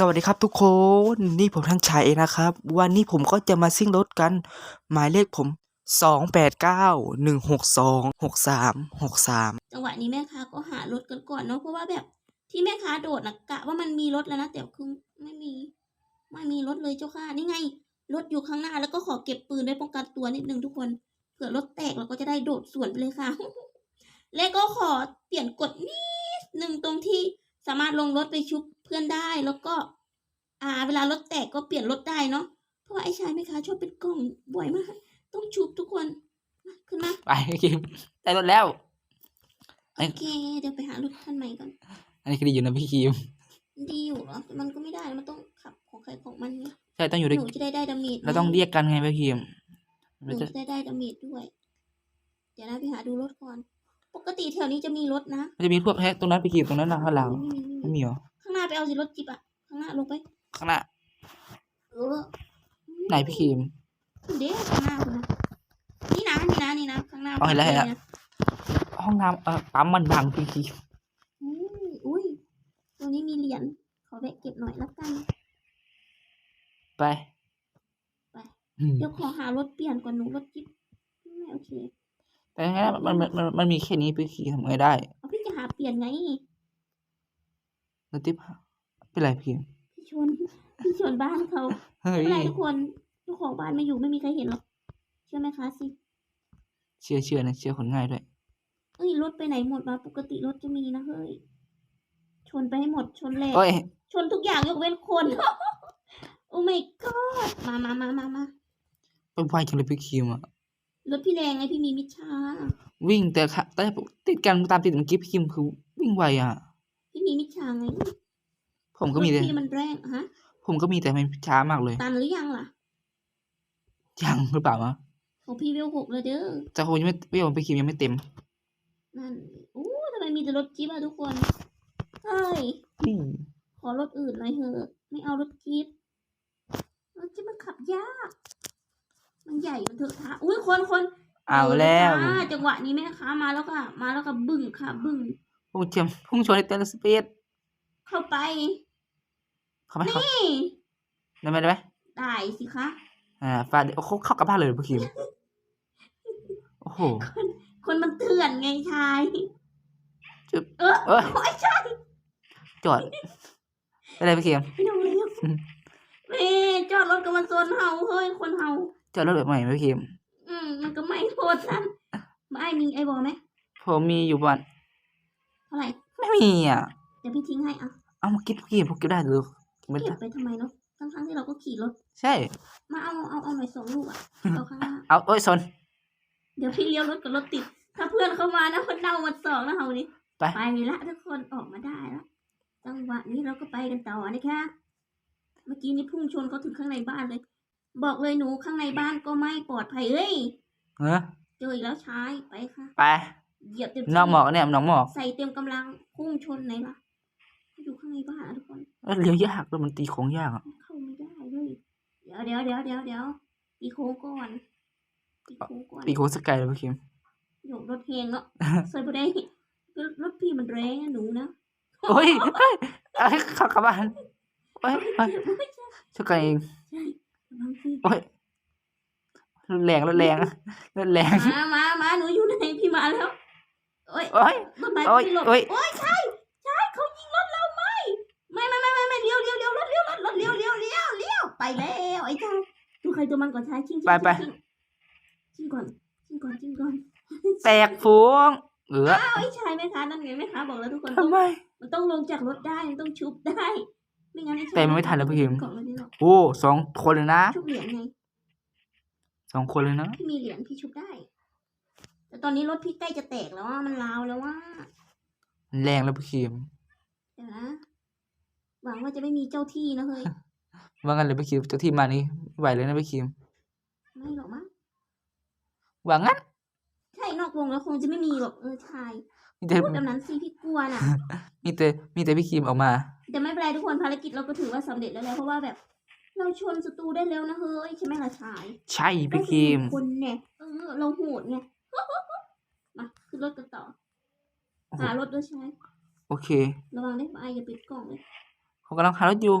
สวัสดีครับทุกคน นี่ผมท่านชายเองนะครับ วันนี้ผมก็จะมาซิ่งรถกัน หมายเลขผมสองแปดเก้าหนึ่งหกสองหกสามหกสามจังหวะนี้แม่ค้าก็หารถกันก่อนเนาะเพราะว่าแบบที่แม่ค้าโดดนะกะว่ามันมีรถแล้วนะแต่คือไม่มี ไม่มีรถเลยเจ้าค่ะนี่ไงรถอยู่ข้างหน้าแล้วก็ขอเก็บปืนไว้ป้องกันตัวนิดนึงทุกคนเผื่อรถแตกเราก็จะได้โดดสวนไปเลยค่ะ และก็ขอเปลี่ยนกฎนิดนึงตรงที่สามารถลงรถไปชุบ เพื่อนได้แล้วก็ อ่า เวลารถแตกก็เปลี่ยนรถได้เนาะเพราะว่าไอ้ชายแม่ค้าชอบเป็นกล่องบ่อยมาก ต้องชุบทุกคนมาขึ้นมาไปคิมได้รถแล้ว โอเค เดี๋ยวไปหารถคันใหม่ก่อนอันนี้คือดีอยู่นะพี่คิมดีอยู่เหรอแต่มันก็ไม่ได้มันต้องขับของใครของมันไงใช่ต้องอยู่ด้วยหนูจะได้ได้ดาเมจเราต้องเรียกกันไงพี่คิมหเรานูจะจะได้ได้ดาเมจด้วย เดี๋ยวนะไปหาดูรถก่อน ปกติแถวนี้จะมีรถนะมันจะมีพวกแฮกตรงนั้นพี่คิมตรงนั้นนะข้างหลังไม่มีไม่ไม่มีมีเหรอข้างหน้า ไปเอาสิรถจิ๊บอะข้างหน้าลงไป ข้างหน้า เออไหนพี่คิมเดี๋ยวข้างหน้าคุณนะนี่นะนี่นะนี่นะข้างหน้าเอาเห็นแล้วเห็นแล้วนะห้องน้ำเออปั๊มมันบังพี่คิมอุ้ยอุ้ยตรงนี้มีเหรียญขอแวะเก็บหน่อยละกัน ไปไป อืมเดี๋ยวขอหารถเปลี่ยนก่อนหนูรถจิ๊บไม่โอเค แต่งั้นมันมันมันมันมีแค่นี้พี่คิมทำไงได้ เอาพี่จะหาเปลี่ยนไง แล้วติ๊บเป็นไรพี่คิมพี่ชนพี่ชนบ้านเขาเฮ้ย ไม่เป็นไรทุกคนเจ้าของบ้านไม่อยู่ไม่มีใครเห็นหรอกเชื่อไหมคะสิเชื่อเชื่อนะเชื่อคนง่ายด้วย เอ้ยรถไปไหนหมดวะปกติรถจะมีนะเฮ้ยชนไปให้หมดชนแหลก โอ้ย ชนทุกอย่างยกเว้นคน โอ้ my god มามามามามาไปไวจังเลยพี่คิมอะรถพี่แรงไงพี่มีมิชชาวิ่งแต่ค่ะแต่ติดกันตามติดเมื่อกี้พี่คิมคือวิ่งไวอะ พี่มีมิชชาไงผมก็มีแต่รถพี่มันแรงฮะ ผมก็มีแต่มันช้ามากเลย ตันหรือยังล่ะ ยังหรือเปล่าวะของพี่เวลหกเลยเด้อแต่ผมยังไม่พี่ผมพี่คิมยังไม่เต็ม นั่นโอ้ทำไมมีแต่รถจี๊ปอะทุกคนเฮ้ยอืมขอรถอื่นหน่อยเถอะ ไม่เอารถจี๊ปรถจี๊ปมันขับยาก มันใหญ่มันเถอะทะอุ้ยคนคนเอาแล้วเออจังหวะนี้แม่ค้ามาแล้วค่ะ มาแล้วค่ะบึ้งค่ะบึ้ง พุ่งชนพุ่งชนในเตลสเปซเข้าไป เขาไหมเขานี่ได้ไหมได้ไหมได้สิคะ อ่าฟาดโอ้เขาเข้ากลับบ้านเลยพี่คิมโอ้โหคนมันเถื่อนไงชายจึ๊บเออเอ้ย โอ้ยใช่จอดอะไรพี่คิมไม่ต้องเรียกอืมแม่จอดรถกับมันโซนเฮาเฮ้ยคนเฮาจอดรถแบบใหม่ไหมพี่คิมอืมมันก็ไม่โทษนั่นไม่มีไอ้บอไหมผมมีอยู่บ้าน เท่าไหร่ไม่มีอะเดี๋ยวพี่ทิ้งให้อะเอามากินพี่คิมผมกินได้หรือไม่เก็ได้บไปทำไมเนาะทั้งๆที่เราก็ขี่รถ ใช่ มาเอาเอาเอาหน่อยสองลูกอะเอาข้างหน้าเอาโอ้ยซนเดี๋ยวพี่เลี้ยวรถกับรถติด ถ้าเพื่อนเข้ามานะคนเน่ามาสองนะเฮานี่ไปไปละทุกคนออกมาได้ละจังหวะนี้เราก็ไปกันต่อนะคะเมื่อกี้นี้พุ่งชนเขาถึงข้างในบ้านเลย บอกเลยหนูข้างในบ้านก็ไม่ปลอดภัยเอ้ยเออเจออีกแล้วชายไปค่ะ ไป เหยียบเต็มน้องหมอกเนี่ยน้องหมอก ใส่เต็มกำลังพุ่งชนไหนล่ะอยู่ข้างในบ้านอะทุกคนเอ้ยเลี้ยวยากด้วยมันตีโค้งยากอะเข้าไม่ได้เลยเดี๋ยวเดี๋ยวเดี๋ยวเดี๋ยวเดี๋ยวตีโค้งก่อนตีโค้งก่อนตีโค้งสกายเลยพี่คิมโยกรถแหงเนาะใส่ไปได้รถพี่มันแรงอะหนูนะโอ้ยเฮ้ยเอ้ยเข้ากลับบ้านโอ้ยโอ้ยสกายเองบางทีโอ้ยรถแรงรถแรงรถแรงมามามาหนูอยู่ไหนพี่มาแล้ว โอ้ยโอ้ยต้นไม้โอ้ยพี่หลบโอ้ย โอ้ยใช่ใช่เขายิงรถเราไหมไม่ไม่ไม่ไม่ไม่เลี้ยวเลี้ยวเลี้ยวรถเลี้ยวรถรถเลี้ยวเลี้ยวเลี้ยวเลี้ยวไปแล้วไอ้จ้าดูใครตัวมันก่อนชายชิงชิงไปไป ชิงชิงก่อนชิงก่อนชิงก่อนแตกฟูงเอออ้าวไอ้ชายแม่ค้านั่นไงแม่ค้าบอกแล้วทุกคนต้อทำงไม มันต้องลงจากรถได้มันต้องชุบได้ ไม่งั้นไอ้ชายแต่มันไม่ทันแล้วพี่พิมพ์กล่องไม่ได้หรอกโอ้สองคนเลยนะชุบเหรียญไง สองคนเลยนะ พี่มีเหรียญพี่ชุบได้ แต่ตอนนี้รถพี่ใกล้จะแตกแล้วว่ามันลาวแล้วว่าแรงแล้วพี่คิมเดี๋ยวนะหวังว่าจะไม่มีเจ้าที่นะเฮ้ยว่างั้นเลยพี่คิมเจ้าที่มานี่ไม่ไหวเลยนะพี่คิมไม่หรอกมั้งว่างั้นใช่นอกวงแล้วคงจะไม่มีหรอกเออชายมีแต่พูดแบบนั้นสิพี่กลัวน่ะ มีแต่มีแต่พี่คิมออกมาแต่ไม่เป็นไรทุกคนภารกิจเราก็ถือว่าสำเร็จแล้วแหละเพราะว่าแบบ เราชนศัตรูได้แล้วนะเฮ้ยใช่ไหมล่ะชาย ใช่พี่คิมได้เป็นคนเนี่ยเออเราโหดไงมาขึ้นรถกันต่อ โอ้โหหารถด้วยใช่โอเค ระวังได้ปะไออย่าปิดกล่องเลยเขากำลังหารถอยู่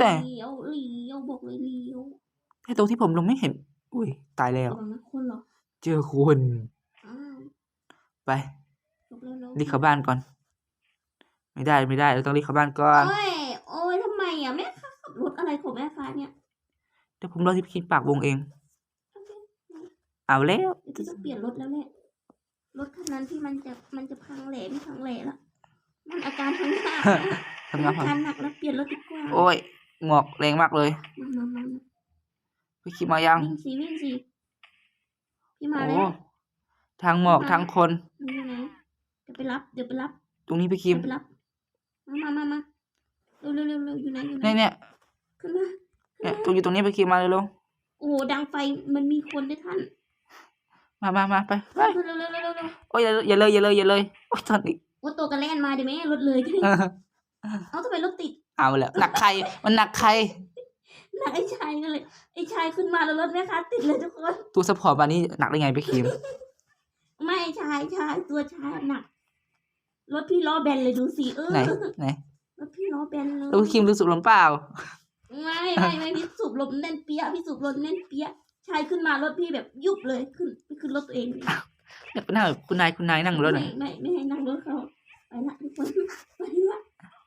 แต่ เลี้ยวเลี้ยวบอกเลยเลี้ยวแต่ตรงที่ผมลงไม่เห็น อุ้ย ตายแล้ว ระวังนะคนเหรอเจอคน อ้าวไปจบแล้วเนอะรีบเข้าบ้านก่อน ไม่ได้ไม่ได้เราต้องรีบเข้าบ้านก่อน โอ้ยโอ้ยทำไมอะแม่ค้าขับรถอะไรของแม่ค้าเนี่ยเดี๋ยวผมรอที่พี่คิดปากวงเอง เอาแล้ว เดี๋ยวพี่ต้องเปลี่ยนรถแล้วแหละ รถคันนั้นที่มันจะมันจะพังแหล่ไม่พังแหล่ละมันอาการพังหนักทำงานอาพังการหนักแล้วเปลี่ยนรถดีกว่าโอ้ยหมอกแรงมากเลยมามามามาพี่คิดมายัง วิ่งสิวิ่งสิพี่มาโอ้แล้วทางหมอกทางคนมึงอยู่ไหนเดี๋ยวไปรับ เดี๋ยวไปรับตรงนี้พี่คิมเดี๋ยวไปรับ มามามามาเร็วเร็วเร็วเร็วอยู่ไหนอยู่ไหนเนี่ยเนี่ยขึ้นมาขึ้นเนี่ยมาตรงอยู่ตรงนี้พี่คิมมาเร็วโอ้โหดังไฟมันมีคนด้วยท่านๆ มามามาไปไปเร็วเร็วเร็วเร็วเร็วโอ้ยอย่าอย่าเลยอย่าเลยอย่าเลยโอ้ยตอนนี้โอ้ตัวกระแล่นมาดิแม่รถเลยเออเอาทำไมรถติด เอาแล้วหนักใครมันหนักใครหนักไอ้ชายนั่นเลยไอ้ชายขึ้นมาแล้วรถแม่ค้าติดเลยทุกคนตัวสปอร์ตวันนี้หนักได้ไงพี่คิมไม่ชายชายตัวชายหนักรถพี่ล้อแบนเลยดูสิเออไหนไหนรถพี่ล้อแบนเลยแล้วพี่คิมรู้สึกลมเปล่าไม่ไม่ไม่พี่สูบลมแน่นเปี้ยพี่สูบลมแน่นเปี้ย ชายขึ้นมารถพี่แบบยุบเลยขึ้นไปขึ้นรถตัวเองเลยเดี๋ยวไปนั่งกับคุณนายคุณนายนั่งรถหน่อยไม่ไม่ไม่ให้นั่งรถเขาไปละทุกคนไปละ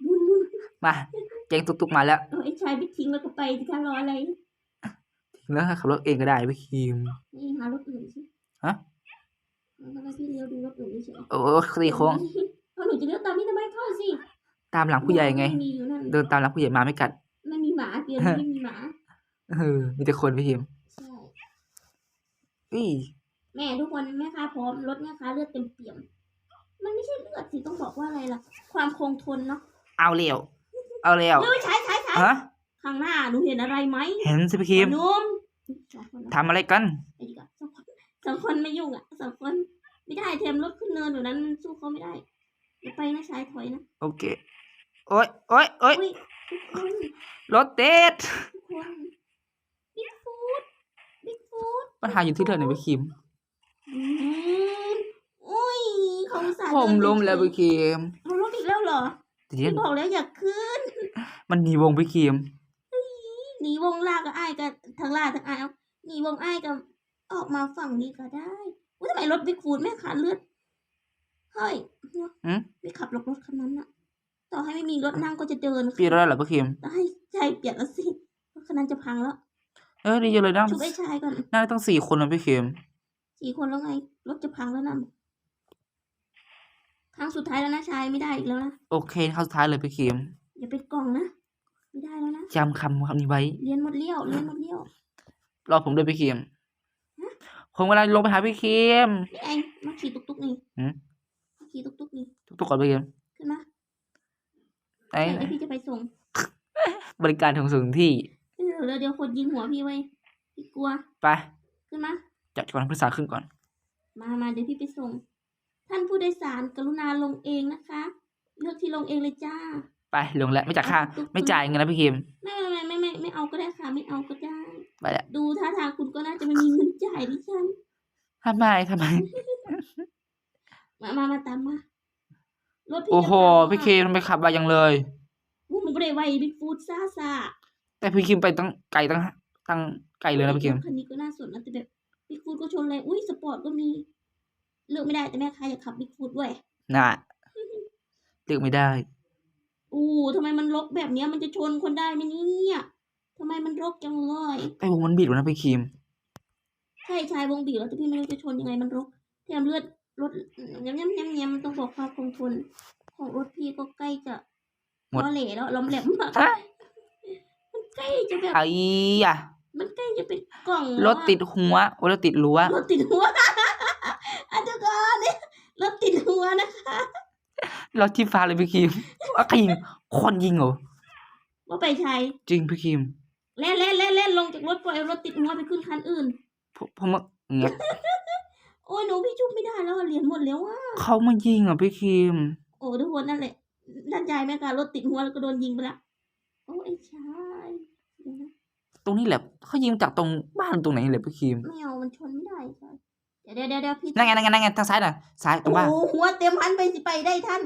บุญบุญมาแจงตุกๆมาแล้วเอาไอ้ชายไปทิ้งแล้วก็ไปที่ท่ารออะไรแล้วขับรถเองก็ได้พี่คิม นี่หารถอื่นสิฮะเอาทำไมพี่เลี้ยวดูรถอื่นเฉยโอ้สี่โค้งเอาหนูจะเลี้ยวตามพี่ทำไมเข้าสิตามหลังผู้ใหญ่ไง ม่มีอยู่นั่นเดินตามหลังผู้ใหญ่มาไม่กัด ไม่มีหมาเปลี่ยนไม่มีหมาเออมีแต่คนพี่คิม ใช่อีแม่ทุกคนแม่ค้าพร้อมรถแม่ค้าเลือดเต็มเปี่ยม มันไม่ใช่เลือดสิต้องบอกว่าอะไรล่ะ ความคงทนเนาะเอาเร็วเอาเร็วเฮ้ยใช้ใช้ใช้ฮะข้างหน้าหนูเห็นอะไรไหมเห็นสิพี่คิมหนุ่มสองคนนะทำอะไรกันไปดีกว่าสองคนสองคนไม่ยุ่งอะสองคนไม่ได้เทมรถขึ้นเนินอยู่นั้นสู้เขาไม่ได้เดี๋ยวไปนะชายถอยนะ โอเค โอ้ยโอ้ยโอ้ยอุ้ยทุกคนรถติด ทุกคนบิ๊กฟูดบิ๊กฟูด ปัญหาอยู่ที่เรื่องไหนพี่คิมอืมอุ้ยเขาอุตสาห์ผมเดินล้มแล้วเฉพี่ยคิมๆเขาล้มอีกแล้วเหรอแต่ทีนี้พี่บอกแล้วอย่าขึ้น มันหนีวงพี่คิมหนีวงลากกับไอ้ายกับทั้งลากทั้งไอ้ายเอาหนีวงไอ้ายกับออกมาฝั่งนี้ก็ได้อุ้ยทำไมรถบิ๊กฟูดแม่ขาเลือด เฮ้ยอืมไม่ขับหรอกรถคันนั้นน่ะต่อให้ไม่มีรถนั่งก็จะเดินเปลี่ยนรถแล้วเหรอพี่คิมแต่ให้ใจเปลี่ยนแล้วสิรถคันนั้นจะพังแล้ว เออดีจังเลยนะชุบไอ้ชายก่อนน่าจะต้องสี่คนนะพี่คิมสี่คนแล้วไงรถจะพังแล้วนะครั้งสุดท้ายแล้วนะชายไม่ได้อีกแล้วนะโอเคเข้าสุดท้ายเลยพี่คิมอย่าเป็นกล่องนะไม่ได้แล้วนะจำคำคำนี้ไว้เรียนหมดเลี้ยวเรียนหมดเลี้ยวรอผมด้วยพี่คิมผมกำลังลงไปหาพี่คิมนี่เองมาขี่ตุกตุกๆนี่หืมมาขี่ตุกตุกๆนี่ทุกๆก่อนพี่คิมขึ้นมาไอ้เดี๋ยวพี่จะไปส่ง บริการถึงถึงที่ เดี๋ยวเดี๋ยวเดี๋ยวคนยิงหัวพี่ไว้พี่กลัวไปขึ้นมา จัดก่อนผู้โดยสารขึ้นก่อน มามาเดี๋ยวพี่ไปส่ง ท่านผู้โดยสารกรุณาลงเองนะคะ เลือกที่ลงเองเลยจ้า ไปลงแล้วไม่จ่ายค่าตุ๊กๆ ไม่จ่ายเงินนะพี่คิม ไม่ไม่ไม่ไม่ไม่ไม่เอาก็ได้ค่ะไม่เอาก็ได้ ไปแล้ว ดูท่าทางคุณก็น่าจะไม่มีเงินจ่ายดิฉัน ทำไมทำไม มามามาตามมา รถพี่โอ้โหจะพังพี่คิมทำไมขับไวยังเลย อู้มันไม่ได้ไวบิ๊กฟูดซ่าซ่า แต่พี่คิมไปตั้งไกลตั้งตั้งไกลเลยนะพี่คิมคันนี้ก็น่าสนนะแต่แบบบิ๊กฟูดก็ชนเลยอุ้ยสปอร์ตก็มีเลือกไม่ได้แต่แม่ค้าอยากขับบิ๊กฟูดด้วยน่ะเลือกไม่ได้อู้ทำไมมันรกแบบเนี้ยมันจะชนคนได้ไหมเนี่ยทำไมมันรกจังเลยไอ้วงมันบิดวะนะพี่คิมใช่ชายวงบีบแล้วแต่พี่ไม่รู้จะชนยังไงมันรกแถมเลือดรถย้ำย้ำย้ำย้ำต้องบอกความคงทนของรถพี่ก็ใกล้จะหมดล้อเหล่แล้วล้อมแหลมมากฮะมัน ใกล้จะแบบไอ้ยะมันใกล้จะเป็นกล่องรถติดหัวโอ้รถติดรั้วรถติดหัวอันเดียวกันเนี่ยรถติดหัวนะคะรถที่ฟ้าเลยพี่คิมว่าใครยิงคนยิงเหรอว่าไปชัยจริงพี่คิมเล่นเล่นเล่นเล่นลงจากรถปล่อยรถติดหัวไปขึ้นคันอื่นผมผมว่าเงี้ยโอ้ยหนูพี่ชุบไม่ได้แล้วอะเหรียญหมดแล้วอะเขามายิงอะพี่คิม โอ้ทุกคนนั่นแหละด้านยายแม่การรถติดหัวแล้วก็โดนยิงไปละ โอ้ไอ้ชายเดี๋ยวนะตรงนี้แหละเขายิงจากตรงบ้านตรงไหนเลยพี่คิมไม่เอามันชนไม่ได้ใช่เดี๋ยวเดี๋ยวเดี๋ยวเดี๋ยวพี่นั่นไงนั่นไงนั่นไงทางซ้ายน่ะซ้ายตรงบ้านโอ้หัวเต็มพันไปสิไปได้ท่าน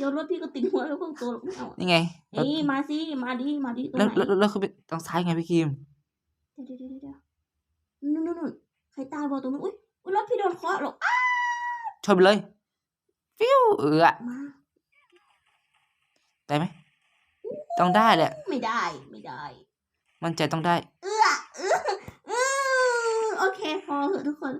ดี๋ยวรถพี่ก็ติดหัวแล้วก็ตัวหรอกไม่เอาอะนี่ไงแล้วนี่มาสิมาดิมาดิตรงแล้วไหนแล้วแล้วแล้วคือไปทางซ้ายไงพี่คิมเดี๋ยวเดี๋ยวเดี๋ยวเดี๋ยวนู่นนู่นนู่นใครตายบอกตรงนู้นอุ้ยอุ๊ยรถพี่โดนเคาะหรอกอ้าชนไปเลยฟิวเออมาได้ไหม ต้องได้แหละ ไม่ได้ไม่ได้ มั่นใจต้องได้ เอื้อเอื้อเอื้อโอเคพอเถอะทุกคน